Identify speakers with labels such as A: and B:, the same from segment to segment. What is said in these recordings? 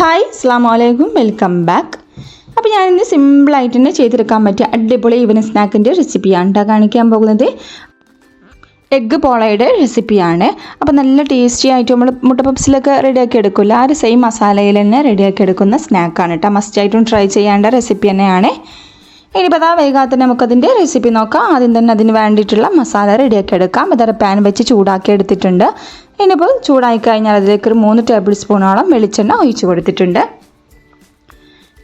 A: Hi അസ്സാം വലൈക്കും welcome back അപ്പോൾ ഞാനിന്ന് സിമ്പിളായിട്ട് തന്നെ ചെയ്തെടുക്കാൻ പറ്റിയ അടിപൊളി ഈവനിങ് സ്നാക്കിന്റെ റെസിപ്പിയാണ് കേട്ടോ കാണിക്കാൻ പോകുന്നത്. എഗ്ഗ് പോളയുടെ റെസിപ്പിയാണ് അപ്പോൾ നല്ല ടേസ്റ്റി ആയിട്ട് നമ്മൾ മുട്ട പപ്സിലൊക്കെ റെഡിയാക്കി എടുക്കില്ല ആ ഒരു സെയിം മസാലയിൽ തന്നെ റെഡിയാക്കി എടുക്കുന്ന സ്നാക്കാണ് കേട്ടോ മസ്റ്റായിട്ടും ട്രൈ ചെയ്യേണ്ട റെസിപ്പി തന്നെയാണ്. ഇനിയിപ്പോൾ അതാ വൈകാതെ നമുക്കതിന്റെ റെസിപ്പി നോക്കാം. ആദ്യം തന്നെ അതിന് വേണ്ടിയിട്ടുള്ള മസാല റെഡിയാക്കി എടുക്കാം. ഇതൊരു പാൻ വെച്ച് ചൂടാക്കി എടുത്തിട്ടുണ്ട്. ഇനിയിപ്പോൾ ചൂടായി കഴിഞ്ഞാൽ അതിലേക്ക് ഒരു മൂന്ന് ടേബിൾ സ്പൂണോളം വെളിച്ചെണ്ണ ഒഴിച്ചു കൊടുത്തിട്ടുണ്ട്.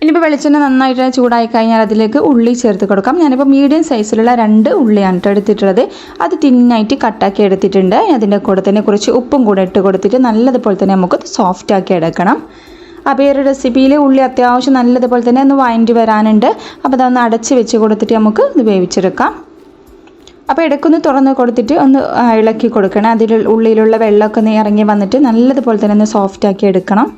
A: ഇനിയിപ്പോൾ വെളിച്ചെണ്ണ നന്നായിട്ട് ചൂടായി കഴിഞ്ഞാൽ അതിലേക്ക് ഉള്ളി ചേർത്ത് കൊടുക്കാം. ഞാനിപ്പോൾ മീഡിയം സൈസിലുള്ള രണ്ട് ഉള്ളിയാണ് കേട്ടോ എടുത്തിട്ടുള്ളത്. അത് തിന്നായിട്ട് കട്ടാക്കി എടുത്തിട്ടുണ്ട്. അതിന്റെ കൂടെ തന്നെ കുറച്ച് ഉപ്പും കൂടെ ഇട്ട് കൊടുത്തിട്ട് നല്ലതുപോലെ തന്നെ നമുക്ക് സോഫ്റ്റ് ആക്കി എടുക്കണം. അപ്പോൾ ഈ ഒരു റെസിപ്പിയിൽ ഉള്ളി അത്യാവശ്യം നല്ലതുപോലെ തന്നെ ഒന്ന് വഴണ്ടി വരാനുണ്ട്. അപ്പോൾ അതൊന്ന് അടച്ച് വെച്ച് കൊടുത്തിട്ട് നമുക്ക് ഇത് വേവിച്ചെടുക്കാം. അപ്പോൾ ഇടയ്ക്കൊന്ന് തുറന്ന് കൊടുത്തിട്ട് ഒന്ന് ഇളക്കി കൊടുക്കണം. അതിൽ ഉള്ളിലുള്ള വെള്ളമൊക്കെ ഒന്ന് ഇറങ്ങി വന്നിട്ട് നല്ലതുപോലെ തന്നെ ഒന്ന് സോഫ്റ്റ് ആക്കി എടുക്കണം.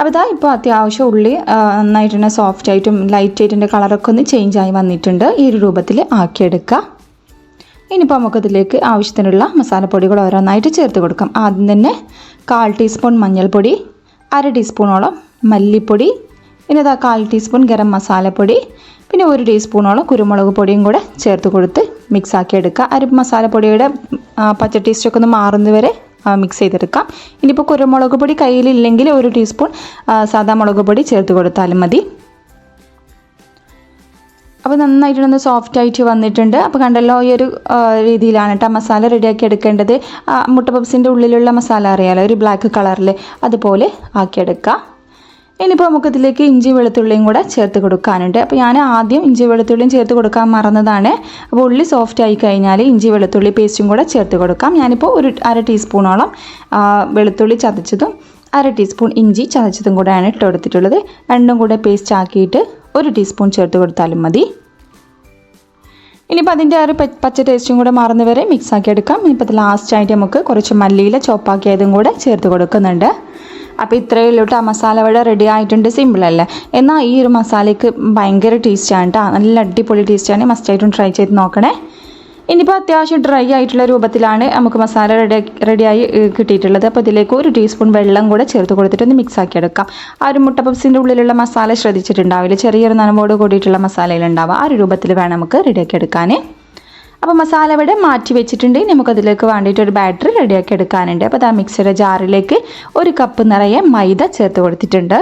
A: അപ്പോൾ ഇതാ ഇപ്പോൾ അത്യാവശ്യം ഉള്ളി നന്നായിട്ട് തന്നെ സോഫ്റ്റ് ആയിട്ടും ലൈറ്റ് ആയിട്ടിന്റെ കളറൊക്കെ ഒന്ന് ചേഞ്ച് ആയി വന്നിട്ടുണ്ട്. ഈ ഒരു രൂപത്തിൽ ആക്കിയെടുക്കുക ഇനിയിപ്പോൾ നമുക്കതിലേക്ക് ആവശ്യത്തിനുള്ള മസാലപ്പൊടികൾ ഓരോന്നായിട്ട് ചേർത്ത് കൊടുക്കാം. ആദ്യം തന്നെ കാൽ ടീസ്പൂൺ മഞ്ഞൾപ്പൊടി അര ടീസ്പൂണോളം മല്ലിപ്പൊടി ഇനി ഇതാ കാൽ ടീസ്പൂൺ ഗരം മസാലപ്പൊടി പിന്നെ ഒരു ടീസ്പൂണോളം കുരുമുളക് പൊടിയും കൂടെ ചേർത്ത് കൊടുത്ത് മിക്സ് ആക്കി എടുക്കുക അര മസാലപ്പൊടിയുടെ പച്ച ടേസ്റ്റൊക്കെ ഒന്ന് മാറുന്നവരെ മിക്സ് ചെയ്തെടുക്കാം. ഇനിയിപ്പോൾ കുരുമുളക് പൊടി കയ്യിലില്ലെങ്കിൽ ഒരു ടീസ്പൂൺ സാധാ മുളക് പൊടി ചേർത്ത് കൊടുത്താലും മതി. അപ്പോൾ നന്നായിട്ടൊന്ന് സോഫ്റ്റ് ആയിട്ട് വന്നിട്ടുണ്ട്. അപ്പോൾ കണ്ടല്ലോ ഈ ഒരു രീതിയിലാണ് കേട്ടോ മസാല റെഡിയാക്കി എടുക്കേണ്ടത്. മുട്ട പപ്സിന്റെ ഉള്ളിലുള്ള മസാല അറിയാലോ ഒരു ബ്ലാക്ക് കളറിൽ അതുപോലെ ആക്കിയെടുക്കുക ഇനിയിപ്പോൾ നമുക്കിതിലേക്ക് ഇഞ്ചി വെളുത്തുള്ളിയും കൂടെ ചേർത്ത് കൊടുക്കാനുണ്ട്. അപ്പോൾ ഞാൻ ആദ്യം ഇഞ്ചി വെളുത്തുള്ളിയും ചേർത്ത് കൊടുക്കാൻ മറന്നതാണ്. അപ്പോൾ ഉള്ളി സോഫ്റ്റ് ആയി കഴിഞ്ഞാൽ ഇഞ്ചി വെളുത്തുള്ളി പേസ്റ്റും കൂടെ ചേർത്ത് കൊടുക്കാം. ഞാനിപ്പോൾ ഒരു അര ടീസ്പൂണോളം വെളുത്തുള്ളി ചതച്ചതും അര ടീസ്പൂൺ ഇഞ്ചി ചതച്ചതും കൂടെയാണ് ഇട്ട് കൊടുത്തിട്ടുള്ളത്. രണ്ടും കൂടെ പേസ്റ്റ് ആക്കിയിട്ട് ഒരു ടീസ്പൂൺ ചേർത്ത് കൊടുത്താലും മതി. ഇനിയിപ്പോൾ അതിന്റെ ആ ഒരു പച്ച ടേസ്റ്റും കൂടെ മാറുന്നവരെ മിക്സ് ആക്കി എടുക്കാം. ഇനിയിപ്പോൾ ലാസ്റ്റ് ആയിട്ട് നമുക്ക് കുറച്ച് മല്ലിയില ചോപ്പാക്കിയതും കൂടെ ചേർത്ത് കൊടുക്കുന്നുണ്ട്. അപ്പോൾ ഇത്രയേ ഉള്ളൂ. കേട്ടോ മസാല വട റെഡി ആയിട്ടുണ്ട്. സിമ്പിളല്ലേ എന്നാൽ ഈ ഒരു മസാലയ്ക്ക് ഭയങ്കര ടേസ്റ്റാണ് കേട്ടോ നല്ല അടിപൊളി ടേസ്റ്റാണ് മസ്റ്റായിട്ടും ട്രൈ ചെയ്ത് നോക്കണേ. ഇനിയിപ്പോൾ അത്യാവശ്യം ഡ്രൈ ആയിട്ടുള്ള രൂപത്തിലാണ് നമുക്ക് മസാല റെഡി റെഡിയായി കിട്ടിയിട്ടുള്ളത്. അപ്പോൾ ഇതിലേക്ക് ഒരു ടീസ്പൂൺ വെള്ളം കൂടെ ചേർത്ത് കൊടുത്തിട്ട് ഒന്ന് മിക്സ് ആക്കി എടുക്കാം. ആ ഒരു മുട്ട പപ്സിന്റെ ഉള്ളിലുള്ള മസാല ശ്രദ്ധിച്ചിട്ടുണ്ടാവില്ല? ചെറിയൊരു നനവോട് കൂടിയിട്ടുള്ള മസാലയിലുണ്ടാവുക. ആ ഒരു രൂപത്തിൽ വേണം നമുക്ക് റെഡിയാക്കി എടുക്കാൻ അപ്പോൾ മസാല ഇവിടെ മാറ്റി വെച്ചിട്ടുണ്ട്. നമുക്കതിലേക്ക് വേണ്ടിയിട്ട് ഒരു ബാറ്ററി റെഡിയാക്കി എടുക്കാനുണ്ട്. അപ്പോൾ ആ മിക്സിയുടെ ജാറിലേക്ക് ഒരു കപ്പ് നിറയെ മൈദ ചേർത്ത് കൊടുത്തിട്ടുണ്ട്.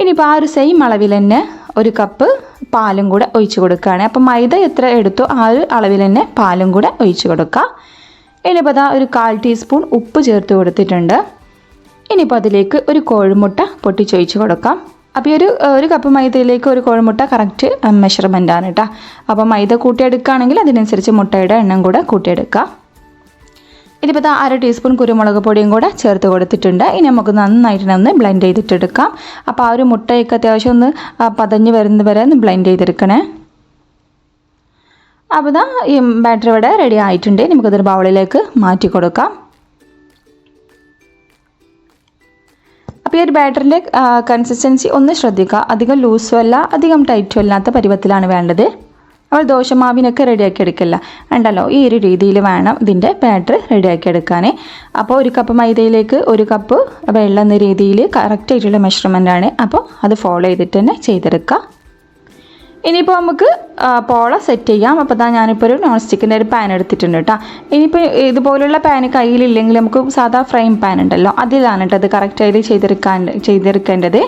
A: ഇനിയിപ്പോൾ ആ ഒരു സെയിം അളവിൽ തന്നെ ഒരു കപ്പ് പാലും കൂടെ ഒഴിച്ചു കൊടുക്കുകയാണ്. അപ്പോൾ മൈദ എത്ര എടുത്തോ ആ ഒരു അളവിൽ തന്നെ പാലും കൂടെ ഒഴിച്ചു കൊടുക്കുക ഇനിയിപ്പോൾ അതാ ഒരു കാൽ ടീസ്പൂൺ ഉപ്പ് ചേർത്ത് കൊടുത്തിട്ടുണ്ട്. ഇനിയിപ്പോൾ അതിലേക്ക് ഒരു കോഴിമുട്ട പൊട്ടിച്ചൊഴിച്ച് കൊടുക്കാം. അപ്പോൾ ഒരു ഒരു കപ്പ് മൈദയിലേക്ക് ഒരു കോഴിമുട്ട കറക്റ്റ് മെഷർമെന്റ് ആണ് കേട്ടോ അപ്പോൾ മൈദ കൂട്ടിയെടുക്കുകയാണെങ്കിൽ അതിനനുസരിച്ച് മുട്ടയുടെ എണ്ണം കൂടെ കൂട്ടിയെടുക്കുക ഇനിയിപ്പോൾ ദാ അര ടീസ്പൂൺ കുരുമുളക് പൊടിയും കൂടെ ചേർത്ത് കൊടുത്തിട്ടുണ്ട്. ഇനി നമുക്ക് നന്നായിട്ട് ഒന്ന് ബ്ലെൻഡ് ചെയ്തിട്ടെടുക്കാം. അപ്പോൾ ആ ഒരു മുട്ടയൊക്കെ അത്യാവശ്യം ഒന്ന് പതഞ്ഞ് വരുന്നത് വരെ ഒന്ന് ബ്ലെൻഡ് ചെയ്തെടുക്കണേ. അപ്പോൾ ഇതാ ഈ ബാറ്റർ ഇവിടെ റെഡി ആയിട്ടുണ്ട്. നമുക്കതൊരു ബൗളിലേക്ക് മാറ്റി കൊടുക്കാം. അപ്പോൾ ഈ ഒരു ബാറ്ററിന്റെ കൺസിസ്റ്റൻസി ഒന്ന് ശ്രദ്ധിക്കുക. അധികം ലൂസും അല്ല അധികം ടൈറ്റും അല്ലാത്ത പരുവത്തിലാണ് വേണ്ടത്. നമ്മൾ ദോശമാവിനൊക്കെ റെഡിയാക്കി എടുക്കില്ല. ഉണ്ടല്ലോ ഈ ഒരു രീതിയിൽ വേണം ഇതിന്റെ ബാറ്റർ റെഡിയാക്കി എടുക്കാൻ അപ്പോൾ ഒരു കപ്പ് മൈദയിലേക്ക് ഒരു കപ്പ് വെള്ളം എന്ന രീതിയിൽ കറക്റ്റ് ആയിട്ടുള്ള മെഷർമെന്റ് ആണ്. അപ്പോൾ അത് ഫോളോ ചെയ്തിട്ട് തന്നെ ചെയ്തെടുക്കുക. ഇനിയിപ്പോൾ നമുക്ക് പോള സെറ്റ് ചെയ്യാം. അപ്പോൾ താ ഞാനിപ്പോൾ ഒരു നോൺ സ്റ്റിക്കിന്റെ ഒരു പാൻ എടുത്തിട്ടുണ്ട് കേട്ടോ. ഇനിയിപ്പോൾ ഇതുപോലുള്ള പാൻ കയ്യിലില്ലെങ്കിൽ നമുക്ക് സാധാ ഫ്രെയിം പാൻ ഉണ്ടല്ലോ. അതിലാണ് കേട്ടോ അത് കറക്റ്റായിട്ട് ചെയ്തെടുക്കാൻ ചെയ്തെടുക്കേണ്ടത്.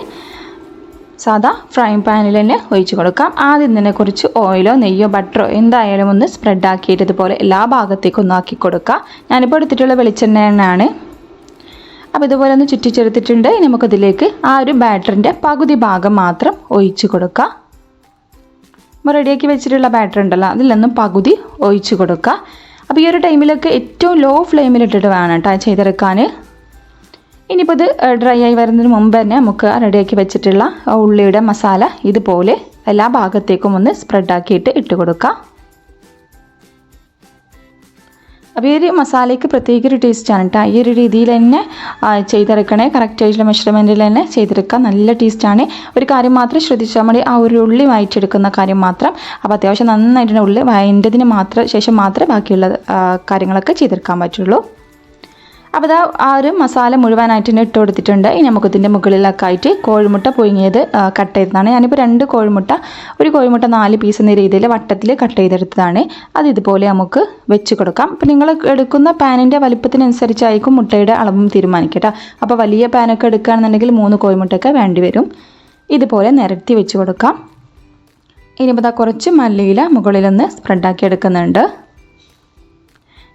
A: സാധാ ഫ്രൈ പാനിൽ തന്നെ ഒഴിച്ച് കൊടുക്കാം. ആദ്യം തന്നെ കുറച്ച് ഓയിലോ നെയ്യോ ബട്ടറോ എന്തായാലും ഒന്ന് സ്പ്രെഡ് ആക്കിയിട്ട് ഇതുപോലെ എല്ലാ ഭാഗത്തേക്കും ഒന്ന് ആക്കി കൊടുക്കുക ഞാനിപ്പോൾ എടുത്തിട്ടുള്ള വെളിച്ചെണ്ണയാണ് അപ്പോൾ ഇതുപോലെ ഒന്ന് ചുറ്റിച്ചെടുത്തിട്ടുണ്ട്. ഇനി നമുക്കതിലേക്ക് ആ ഒരു ബാറ്ററിന്റെ പകുതി ഭാഗം മാത്രം ഒഴിച്ച് കൊടുക്കുക നമ്മൾ റെഡിയാക്കി വെച്ചിട്ടുള്ള ബാറ്റർ ഉണ്ടല്ലോ അതിൽ നിന്നും പകുതി ഒഴിച്ച് കൊടുക്കുക അപ്പോൾ ഈ ഒരു ടൈമിലൊക്കെ ഏറ്റവും ലോ ഫ്ലെയിമിൽ ഇട്ടിട്ട് വേണം കേട്ടോ ചെയ്തെടുക്കാൻ. ഇനിയിപ്പോൾ ഇത് ഡ്രൈ ആയി വരുന്നതിന് മുമ്പ് തന്നെ നമുക്ക് റെഡിയാക്കി വെച്ചിട്ടുള്ള ഉള്ളിയുടെ മസാല ഇതുപോലെ എല്ലാ ഭാഗത്തേക്കും ഒന്ന് സ്പ്രെഡാക്കിയിട്ട് ഇട്ട് കൊടുക്കാം. അപ്പോൾ ഈ ഒരു മസാലയ്ക്ക് പ്രത്യേക ഒരു ടേസ്റ്റാണ് കേട്ടോ ഈ ഒരു രീതിയിൽ തന്നെ ചെയ്തെടുക്കണേ. കറക്റ്റ് ആയിട്ടുള്ള മെഷർമെന്റിൽ തന്നെ ചെയ്തെടുക്കുക നല്ല ടേസ്റ്റാണ് ഒരു കാര്യം മാത്രം ശ്രദ്ധിച്ചാൽ മതി. ആ ഒരു ഉള്ളി വായിച്ചെടുക്കുന്ന കാര്യം മാത്രം. അപ്പോൾ അത്യാവശ്യം നന്നായിട്ടുള്ള ഉള്ളി വയന്റതിന് മാത്രം ശേഷം മാത്രമേ ബാക്കിയുള്ള കാര്യങ്ങളൊക്കെ ചെയ്തെടുക്കാൻ പറ്റുള്ളൂ. അപ്പോൾ ഇതാ ആ ഒരു മസാല മുഴുവനായിട്ട് ഇട്ട് കൊടുത്തിട്ടുണ്ട്. ഇനി നമുക്ക് ഇതിന്റെ മുകളിലൊക്കെ ആയിട്ട് കോഴിമുട്ട പുഴുങ്ങിയത് കട്ട് ചെയ്തതാണ്. ഞാനിപ്പോൾ രണ്ട് കോഴിമുട്ട ഒരു കോഴിമുട്ട നാല് പീസ് എന്ന രീതിയിൽ വട്ടത്തിൽ കട്ട് ചെയ്തെടുത്തതാണ്. അത് ഇതുപോലെ നമുക്ക് വെച്ച് കൊടുക്കാം. അപ്പോൾ നിങ്ങൾ എടുക്കുന്ന പാനിന്റെ വലിപ്പത്തിനനുസരിച്ചായിരിക്കും മുട്ടയുടെ അളവും തീരുമാനിക്കട്ടോ അപ്പോൾ വലിയ പാനൊക്കെ എടുക്കുകയാണെന്നുണ്ടെങ്കിൽ മൂന്ന് കോഴിമുട്ടയൊക്കെ വേണ്ടി വരും. ഇതുപോലെ നിരത്തി വെച്ച് കൊടുക്കാം. ഇനിയിപ്പോൾ കുറച്ച് മല്ലിയില മുകളിലൊന്ന് സ്പ്രെഡാക്കി എടുക്കുന്നുണ്ട്.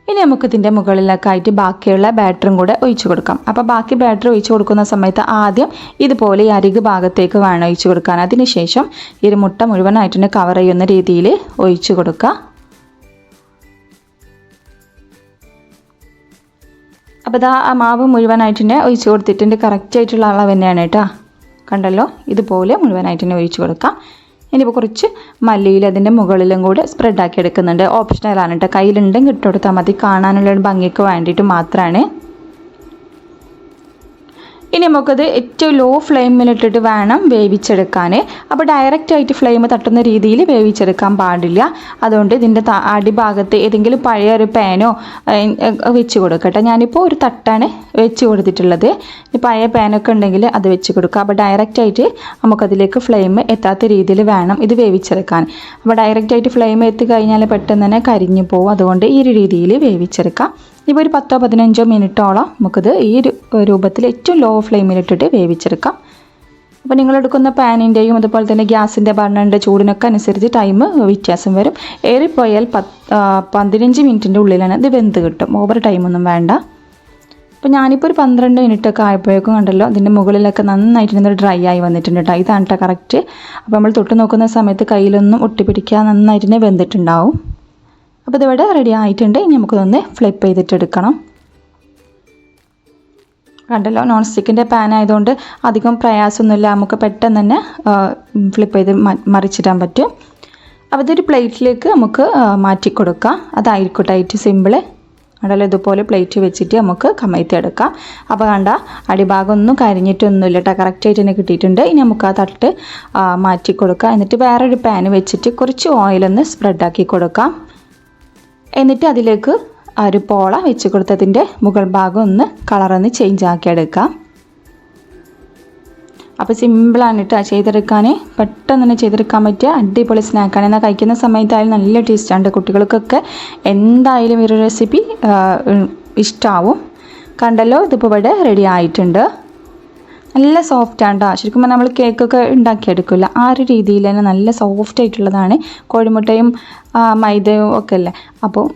A: ഇനി നമുക്ക് ഇതിന്റെ മുകളിലേക്കായിട്ട് ബാക്കിയുള്ള ബാറ്ററും കൂടെ ഒഴിച്ചു കൊടുക്കാം. അപ്പോൾ ബാക്കി ബാറ്ററി ഒഴിച്ചു കൊടുക്കുന്ന സമയത്ത് ആദ്യം ഇതുപോലെ ഈ അരിക് ഭാഗത്തേക്ക് വേണം ഒഴിച്ചു കൊടുക്കാൻ. അതിനുശേഷം ഈ മുട്ട മുഴുവനായിട്ട് കവർ ചെയ്യുന്ന രീതിയിൽ ഒഴിച്ചു കൊടുക്കുക. അപ്പോൾ ഇതാ ആ മാവ് മുഴുവനായിട്ട് തന്നെ ഒഴിച്ച് കൊടുത്തിട്ടുണ്ട്. കറക്റ്റായിട്ടുള്ള അളവ് തന്നെയാണ് കേട്ടോ. കണ്ടല്ലോ? ഇതുപോലെ മുഴുവനായിട്ട് തന്നെ ഒഴിച്ച് കൊടുക്കാം. ഇനിയിപ്പോൾ കുറച്ച് മല്ലിയിൽ അതിന്റെ മുകളിലും കൂടെ സ്പ്രെഡാക്കി എടുക്കുന്നുണ്ട്. ഓപ്ഷണലാണ് കേട്ടോ കയ്യിലുണ്ടെങ്കിൽ ഇട്ടുകൊടുത്താൽ മതി. കാണാനുള്ള ഭംഗിക്ക് വേണ്ടിയിട്ട് മാത്രമാണ് ഇനി നമുക്കത് ഏറ്റവും ലോ ഫ്ലെയിമിലിട്ടിട്ട് വേണം വേവിച്ചെടുക്കാൻ അപ്പോൾ ഡയറക്റ്റ് ആയിട്ട് ഫ്ലെയിം തട്ടുന്ന രീതിയിൽ വേവിച്ചെടുക്കാൻ പാടില്ല. അതുകൊണ്ട് ഇതിന്റെ അടിഭാഗത്ത് ഏതെങ്കിലും പഴയ ഒരു പാനോ വെച്ച് കൊടുക്കട്ടെ. ഞാനിപ്പോൾ ഒരു തട്ടാണ് വെച്ച് കൊടുത്തിട്ടുള്ളത്. പഴയ പാനൊക്കെ ഉണ്ടെങ്കിൽ അത് വെച്ച് കൊടുക്കുക അപ്പോൾ ഡയറക്റ്റ് ആയിട്ട് നമുക്കതിലേക്ക് ഫ്ലെയിം എത്താത്ത രീതിയിൽ വേണം ഇത് വേവിച്ചെടുക്കാൻ. അപ്പോൾ ഡയറക്റ്റ് ആയിട്ട് ഫ്ലെയിം എത്തി കഴിഞ്ഞാൽ പെട്ടെന്ന് തന്നെ കരിഞ്ഞു പോകും അതുകൊണ്ട് ഈ ഒരു രീതിയിൽ വേവിച്ചെടുക്കാം. ഇപ്പോൾ ഒരു പത്തോ പതിനഞ്ചോ മിനിറ്റോളം നമുക്കിത് ഈ രൂപത്തിൽ ഏറ്റവും ലോ ഫ്ലെയിമിലിട്ടിട്ട് വേവിച്ചെടുക്കാം. അപ്പോൾ നിങ്ങൾ എടുക്കുന്ന പാനിന്റെയും അതുപോലെ തന്നെ ഗ്യാസിന്റെ ബർണറിന്റെ ചൂടിനൊക്കെ അനുസരിച്ച് ടൈം വ്യത്യാസം വരും. ഏറിപ്പോയാൽ പത്ത് പതിനഞ്ച് മിനിറ്റിന്റെ ഉള്ളിലാണ് ഇത് വെന്ത് കിട്ടും. ഓവർ ടൈമൊന്നും വേണ്ട. അപ്പോൾ ഞാനിപ്പോൾ ഒരു പന്ത്രണ്ട് മിനിറ്റ് ഒക്കെ ആയപ്പോഴേക്കും കണ്ടല്ലോ അതിന്റെ മുകളിലൊക്കെ നന്നായിട്ട് ഇന്നൊരു ഡ്രൈ ആയി വന്നിട്ടുണ്ട് കേട്ടോ ഇതാണ് കേട്ടോ കറക്റ്റ് അപ്പോൾ നമ്മൾ തൊട്ട് നോക്കുന്ന സമയത്ത് കയ്യിലൊന്നും ഒട്ടിപ്പിടിക്കാതെ നന്നായിട്ട് തന്നെ വെന്തിട്ടുണ്ടാവും. അപ്പോൾ ഇതിവിടെ റെഡി ആയിട്ടുണ്ട്. ഇനി നമുക്കിതൊന്ന് ഫ്ലിപ്പ് ചെയ്തിട്ടെടുക്കണം. കണ്ടല്ലോ നോൺ സ്റ്റിക്കിന്റെ പാൻ ആയതുകൊണ്ട് അധികം പ്രയാസമൊന്നുമില്ല. നമുക്ക് പെട്ടെന്ന് തന്നെ ഫ്ലിപ്പ് ചെയ്ത് മറിച്ചിടാൻ പറ്റും. അപ്പോൾ ഇതൊരു പ്ലേറ്റിലേക്ക് നമുക്ക് മാറ്റി കൊടുക്കാം അതായിരിക്കട്ടെ ഏറ്റവും സിമ്പിൾ കണ്ടല്ലോ ഇതുപോലെ പ്ലേറ്റ് വെച്ചിട്ട് നമുക്ക് കമഴ്ത്തിയെടുക്കാം അപ്പോൾ കണ്ട അടിഭാഗം ഒന്നും കരിഞ്ഞിട്ടൊന്നുമില്ല കേട്ടോ കറക്റ്റായിട്ട് തന്നെ കിട്ടിയിട്ടുണ്ട്. ഇനി നമുക്ക് ആ തട്ട് മാറ്റി കൊടുക്കാം എന്നിട്ട് വേറൊരു പാൻ വെച്ചിട്ട് കുറച്ച് ഓയിലൊന്ന് സ്പ്രെഡാക്കി കൊടുക്കാം. എന്നിട്ട് അതിലേക്ക് ആ ഒരു പോള വെച്ച് കൊടുത്തതിന്റെ മുകൾ ഭാഗം ഒന്ന് കളറൊന്ന് ചേഞ്ച് ആക്കി എടുക്കാം. അപ്പോൾ സിമ്പിളാണ് കേട്ടോ ചെയ്തെടുക്കാൻ പെട്ടെന്ന് തന്നെ ചെയ്തെടുക്കാൻ പറ്റിയ അടിപൊളി സ്നാക്കാണ് എന്നാൽ കഴിക്കുന്ന സമയത്തായാലും നല്ല ടേസ്റ്റാണ് കുട്ടികൾക്കൊക്കെ. എന്തായാലും ഈ റെസിപ്പി ഇഷ്ടമാവും കണ്ടല്ലോ ഇതിപ്പോൾ ഇവിടെ റെഡി ആയിട്ടുണ്ട്. നല്ല സോഫ്റ്റ് ആണ് കേട്ടോ ശരിക്കും പറഞ്ഞാൽ നമ്മൾ കേക്കൊക്കെ ഉണ്ടാക്കിയെടുക്കില്ല ആ ഒരു രീതിയിൽ തന്നെ നല്ല സോഫ്റ്റ് ആയിട്ടുള്ളതാണ്. കോഴിമുട്ടയും മൈദയും ഒക്കെ അല്ലേ? അപ്പോൾ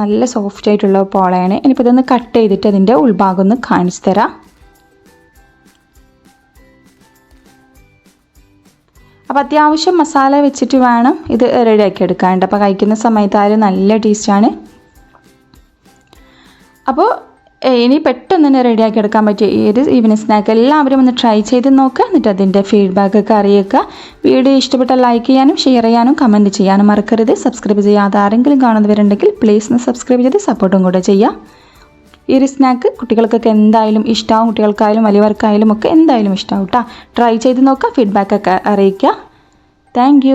A: നല്ല സോഫ്റ്റ് ആയിട്ടുള്ള പോളയാണ്. ഇനിയിപ്പോൾ ഇതൊന്ന് കട്ട് ചെയ്തിട്ട് അതിന്റെ ഉൾഭാഗം ഒന്ന് കാണിച്ചു തരാം. അപ്പോൾ അത്യാവശ്യം മസാല വെച്ചിട്ട് വേണം ഇത് റെഡിയാക്കി എടുക്കാനുണ്ട് അപ്പോൾ കഴിക്കുന്ന സമയത്ത് ആയാലും നല്ല ടേസ്റ്റാണ് അപ്പോൾ ഇനി പെട്ടെന്ന് തന്നെ റെഡിയാക്കി എടുക്കാൻ പറ്റിയ ഈ ഒരു ഈവനിങ് സ്നാക്ക് എല്ലാവരും ഒന്ന് ട്രൈ ചെയ്ത് നോക്കുക എന്നിട്ട് അതിന്റെ ഫീഡ്ബാക്കൊക്കെ അറിയിക്കുക. വീഡിയോ ഇഷ്ടപ്പെട്ട ലൈക്ക് ചെയ്യാനും ഷെയർ ചെയ്യാനും കമന്റ് ചെയ്യാനും മറക്കരുത്. സബ്സ്ക്രൈബ് ചെയ്യാതെ ആരെങ്കിലും കാണുന്നവരുണ്ടെങ്കിൽ പ്ലീസ് ഒന്ന് സബ്സ്ക്രൈബ് ചെയ്ത് സപ്പോർട്ടും കൂടെ ചെയ്യാം ഈ ഒരു സ്നാക്ക് കുട്ടികൾക്കൊക്കെ എന്തായാലും ഇഷ്ടമാവും കുട്ടികൾക്കായാലും വലിയവർക്കായാലും ഒക്കെ എന്തായാലും ഇഷ്ടമാവും കേട്ടോ ട്രൈ ചെയ്ത് നോക്കുക ഫീഡ്ബാക്കൊക്കെ അറിയിക്കുക. താങ്ക്